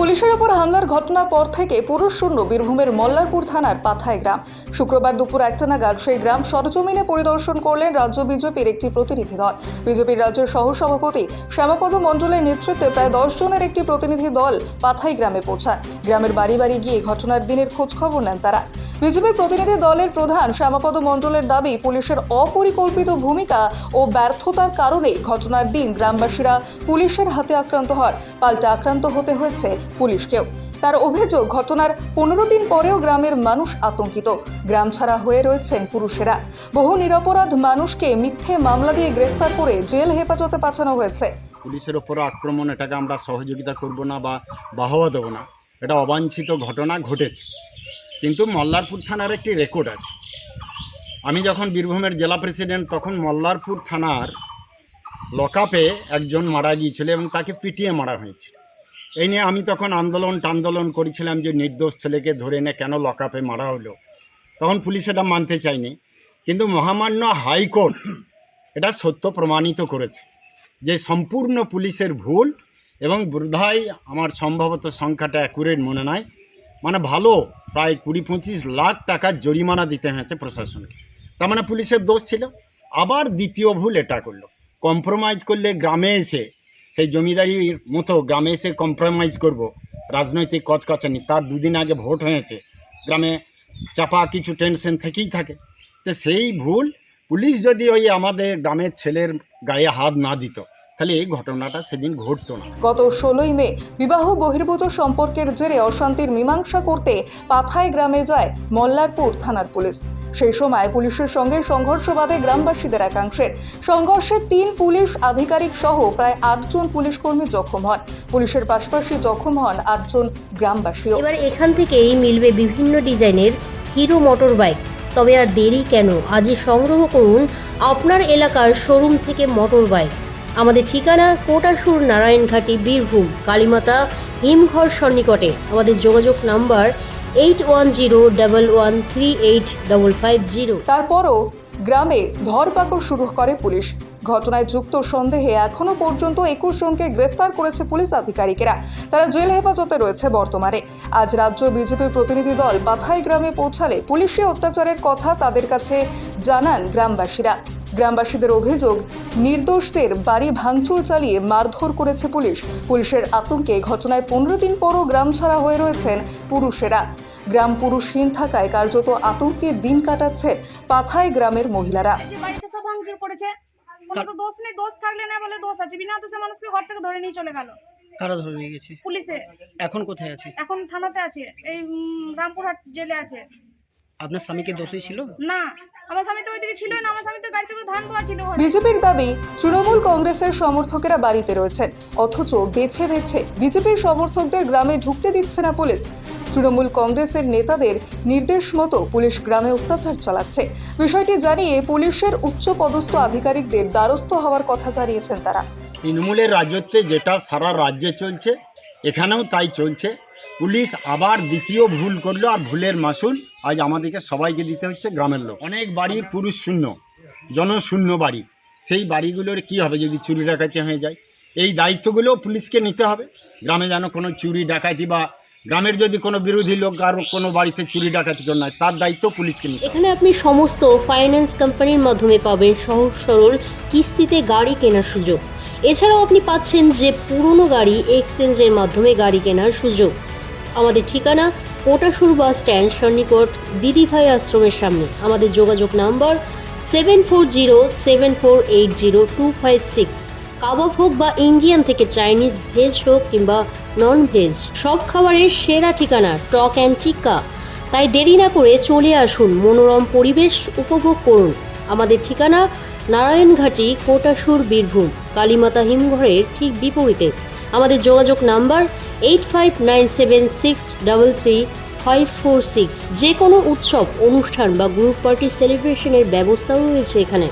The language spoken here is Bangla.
পুলিশের ওপর হামলার ঘটনার পর থেকে পুরুষ শূন্য বীরভূমের মল্লারপুর থানার পাথায় গ্রাম। শুক্রবার দুপুর একটা নাগাদ সেই গ্রাম সরজমিনে পরিদর্শন করলেন রাজ্য বিজেপির একটি প্রতিনিধি দল। বিজেপির রাজ্যের সহসভাপতি শ্যামাপদ মণ্ডলের নেতৃত্বে প্রায় দশ জনের একটি প্রতিনিধি দল পাথাই গ্রামে পৌঁছান গ্রামের বাড়ি বাড়ি গিয়ে ঘটনার দিনের খোঁজ খবর নেন তারা। বিজেপির প্রতিনিধি দলের প্রধান শ্যামাপদ মণ্ডলের দাবি, পুলিশের অপরিকল্পিত ভূমিকা ও ব্যর্থতার কারণে ঘটনার দিন গ্রামবাসীরা পুলিশের হাতে আক্রান্ত হন। পাল্টা আক্রান্ত হতে হয়েছে পুলিশকেও তার অভিযোগ, ঘটনার পনেরো দিন পরেও গ্রামের মানুষ আতঙ্কিত। গ্রাম ছাড়া হয়ে রয়েছেন পুরুষেরা। বহু নিরপরাধ মানুষকে মিথ্যে মামলা দিয়ে গ্রেফতার করে জেল হেফাজতে পাঠানো হয়েছে। পুলিশের ওপর আক্রমণ, এটাকে আমরা সহযোগিতা করব না বা বাহবা দেবো না। এটা অবাঞ্ছিত ঘটনা ঘটেছে। কিন্তু মল্লারপুর থানার একটি রেকর্ড আছে। আমি যখন বীরভূমের জেলা প্রেসিডেন্ট, তখন মল্লারপুর থানার লকআপে একজন মারা গিয়েছিল এবং তাকে পিটিয়ে মারা হয়েছিল। এই নিয়ে আমি তখন আন্দোলন টান্দোলন করেছিলাম যে নির্দোষ ছেলেকে ধরে এনে কেন লকআপে মারা হলো। তখন পুলিশ এটা মানতে চায়নি। কিন্তু মহামান্য হাইকোর্ট এটা সত্য প্রমাণিত করেছে যে সম্পূর্ণ পুলিশের ভুল এবং বোধহয় আমার সম্ভবত সংখ্যাটা অ্যাকুরেট মনে নাই। মানে ভালো, প্রায় কুড়ি পঁচিশ লাখ টাকার জরিমানা দিতে হয়েছে প্রশাসনকে। তার মানে পুলিশের দোষ ছিল। আবার দ্বিতীয় ভুল এটা করল। কম্প্রোমাইজ করলে গ্রামে এসে সেই জমিদারির মতো গ্রামে এসে কম্প্রোমাইজ করব। রাজনৈতিক কচকচানি, তার দুদিন আগে ভোট হয়েছে। গ্রামে চাপা কিছু টেনশন থেকেই থাকে। তো সেই ভুল পুলিশ যদি ওই আমাদের গ্রামের ছেলের গায়ে হাত না দিত তাহলে এই ঘটনাটা সেদিন ঘটতো না। গত ষোলোই মে বিবাহ বহির্ভূত সম্পর্কের জেরে অশান্তির মীমাংসা করতে পাথায় গ্রামে যায় মল্লারপুর থানার পুলিশ। সেই সময় পুলিশের সঙ্গে সংঘর্ষ বাধে গ্রামবাসীদের একাংশের। সংঘর্ষে তিন পুলিশ আধিকারিক সহ প্রায় আটজন পুলিশ কর্মী জখম হন। পুলিশের পাশাপাশি জখম হন আটজন গ্রামবাসীও। এবার এখান থেকেই মিলবে বিভিন্ন ডিজাইনের হিরো মোটর বাইক তবে আর দেরি কেন? আজই সংগ্রহ করুন আপনার এলাকার শোরুম থেকে মোটর বাইক আমাদের ঠিকানা কোটাসুর নারায়ণঘাটি বীরভূম, কালীমাতা হিমঘর সন্নিকটে। আমাদের যোগাযোগ number eight one zero double one three eight double five zero. তারপরও গ্রামে ধরপাকড় শুরু করে পুলিশ। ঘটনায় যুক্ত সন্দেহে এখনও পর্যন্ত একুশ জনকে গ্রেফতার করেছে পুলিশ আধিকারিকেরা। তারা জেল হেফাজতে রয়েছে বর্তমানে। আজ রাজ্য বিজেপির প্রতিনিধি দল বাথাই গ্রামে পৌঁছালে পুলিশে অত্যাচারের কথা তাদের কাছে জানান গ্রামবাসীরা। গ্রামবাসীদের অভিযোগ নির্দোষদের বাড়ি ভাঙচুর চালিয়ে মারধর করেছে পুলিশ। পুলিশের আতঙ্কে ঘটনায় পনেরো দিন পরও গ্রাম ছাড়া হয়ে রয়েছেন পুরুষেরা। গ্রাম পুরুষহীন থাকায় কার্যত আতঙ্কে দিন কাটাচ্ছেন পাথায় গ্রামের মহিলারা। কোনো তো দোষ নেই দোষ থাকলে না বলে দোষ আছে। বিনা দোষে মানুষকে ঘর থেকে ধরে নিয়ে চলে গেল। কারা ধরে নিয়ে গেছে? পুলিশে। এখন কোথায় আছে? এখন থানাতে আছে। এই রামপুরহাট জেলে আছে। আপনার স্বামীকে দোষী ছিল? না আমার স্বামী তো ওইদিকে ছিল না আমার স্বামী তো গাড়িতে করে ধান দেওয়া ছিল বিজেপির দাবি তৃণমূল কংগ্রেসের সমর্থকেরা বাড়িতে রয়েছেন অথচ বেছে বেছে বিজেপির সমর্থকদের গ্রামে ঢুকতে দিচ্ছে না পুলিশ। তৃণমূল কংগ্রেসের নেতাদের নির্দেশ মতো পুলিশ গ্রামে অত্যাচার চালাচ্ছে। বিষয়টি জানিয়ে পুলিশের উচ্চ পদস্থ আধিকারিকদের দ্বারস্থ হওয়ার কথা জানিয়েছেন তারা। তৃণমূলের রাজত্বে যেটা সারা রাজ্যে চলছে এখানেও তাই চলছে। পুলিশ আবার দ্বিতীয় ভুল করল আর ভুলের মাসুল আজ আমাদেরকে সবাইকে দিতে হচ্ছে গ্রামের লোক। অনেক বাড়ি পুরুষ শূন্য, জনশূন্য বাড়ি। সেই বাড়িগুলোর কি হবে যদি চুরি ডাকাতি হয়ে যায়? এই দায়িত্বগুলো পুলিশকে নিতে হবে। গ্রামে যেন কোনো চুরি ডাকাতি বা গ্রামের যদি কোনো বিরোধী লোক আর কোনো বাড়িতে চুরি ডাকাতি জন্য নয়, তার দায়িত্ব পুলিশকে নিতে এখানে আপনি সমস্ত ফাইন্যান্স কোম্পানির মাধ্যমে পাবেন সহজ সরল কিস্তিতে গাড়ি কেনার সুযোগ। এছাড়াও আপনি পাচ্ছেন যে পুরনো গাড়ি এক্সচেঞ্জের মাধ্যমে গাড়ি কেনার সুযোগ। আমাদের ঠিকানা কোটাসুর বাস স্ট্যান্ড সন্নিকট দিদিভাই আশ্রমের সামনে। আমাদের যোগাযোগ number seven four zero seven four eight zero two five six kebab হোক বা ইন্ডিয়ান থেকে চাইনিজ, ভেজ হোক কিংবা নন ভেজ সব খাবারের সেরা ঠিকানা টক অ্যান্ড টিক্কা। তাই দেরি না করে চলে আসুন, মনোরম পরিবেশ উপভোগ করুন। আমাদের ঠিকানা নারায়ণঘাটি, কোটাসুর, বীরভূম। কালীমাতা হিমঘরের ঠিক বিপরীতে। আমাদের যোগাযোগ number eight five nine seven six double three five four six. যে কোনো উৎসব, অনুষ্ঠান বা গ্রুপ পার্টি সেলিব্রেশনের ব্যবস্থাও রয়েছে এখানে।